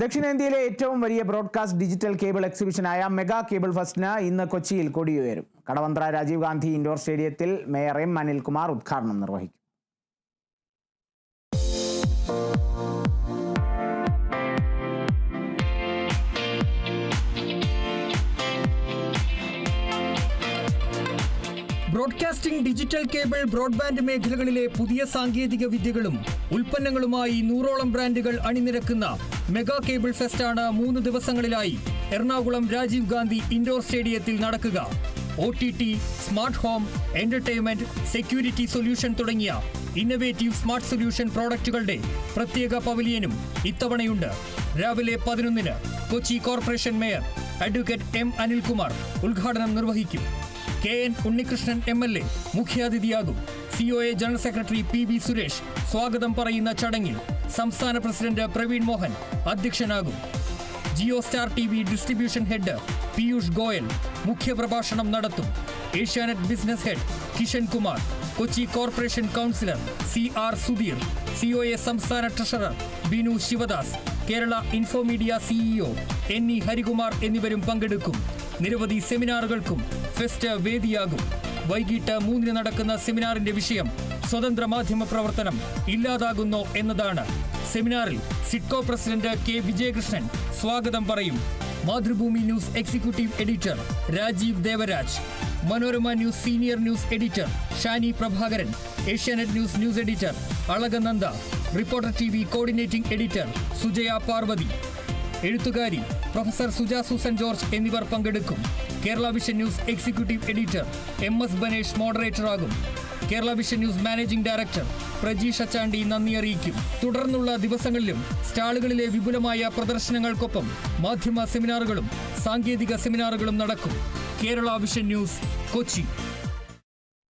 ദക്ഷിണേന്ത്യയിലെ ഏറ്റവും വലിയ ബ്രോഡ്കാസ്റ്റ് ഡിജിറ്റൽ കേബിൾ എക്സിബിഷനായ മെഗാ കേബിൾ ഫെസ്റ്റിന് ഇന്ന് കൊച്ചിയിൽ കൊടിയുയരും. കടവന്ത്ര രാജീവ് ഗാന്ധി ഇൻഡോർ സ്റ്റേഡിയത്തിൽ മേയർ എം അനിൽകുമാർ ഉദ്ഘാടനം നിർവഹിക്കും. ബ്രോഡ്കാസ്റ്റിംഗ് ഡിജിറ്റൽ കേബിൾ ബ്രോഡ്ബാൻഡ് മേഖലകളിലെ പുതിയ സാങ്കേതിക വിദ്യകളും ഉൽപ്പന്നങ്ങളുമായി നൂറോളം ബ്രാൻഡുകൾ അണിനിരക്കുന്ന മെഗാ കേബിൾ ഫെസ്റ്റാണ് മൂന്ന് ദിവസങ്ങളിലായി എറണാകുളം രാജീവ് ഗാന്ധി ഇൻഡോർ സ്റ്റേഡിയത്തിൽ നടക്കുക. O T T smart home entertainment security solution തുടങ്ങിയ ഇന്നവേറ്റീവ് സ്മാർട്ട് സൊല്യൂഷൻ പ്രോഡക്റ്റുകളുടെ പ്രത്യേക പവലിയനും ഇത്തവണയുണ്ട്. രാവിലെ പതിനൊന്നിന് Kochi corporation mayor advocate M Anilkumar ഉദ്ഘാടനം നിർവഹിക്കും. K N Unnikrishnan M L A മുഖ്യാതിഥിയാകും. C O A general secretary P V Suresh സ്വാഗതം പറയുന്ന ചടങ്ങിൽ സംസ്ഥാന president Praveen Mohan അധ്യക്ഷനാകും. Jio star T V distribution head Piyush Goyal മുഖ്യപ്രഭാഷണം നടത്തും. Asianet business head Kishan Kumar Kochi corporation councillor C R Sudheer C O A സംസ്ഥാന treasurer Binu Sivadas Kerala Infomedia CEO N E Harikumar എന്നിവരും പങ്കെടുക്കും. നിരവധി സെമിനാറുകൾക്കും fest വേദിയാകും. വൈകിട്ട് മൂന്നിന് നടക്കുന്ന സെമിനാറിന്റെ വിഷയം സ്വതന്ത്ര മാധ്യമ പ്രവർത്തനം ഇല്ലാതാകുന്നു എന്നതാണ്. സെമിനാറിൽ സിഡ്കോ പ്രസിഡന്റ് കെ വിജയകൃഷ്ണൻ സ്വാഗതം പറയും. Mathrubhumi News executive editor Rajeev Devaraj. Manorama News senior news editor Shani Prabhakaran. Asianet News news editor Alakananda. Reporter T coordinating editor Sujaya Parvathy. എഴുത്തുകാരി പ്രൊഫസർ സുജാ സൂസൻ ജോർജ് എന്നിവർ പങ്കെടുക്കും. Kerala Vision News executive editor M S Banesh മോഡറേറ്ററാകും. Kerala Vision News managing director Prajeesh Achandi നന്ദി അറിയിക്കും. തുടർന്നുള്ള ദിവസങ്ങളിലും സ്റ്റാളുകളിലെ വിപുലമായ പ്രദർശനങ്ങൾക്കൊപ്പം മാധ്യമ സെമിനാറുകളും സാങ്കേതിക സെമിനാറുകളും നടക്കും. Kerala Vision News Kochi.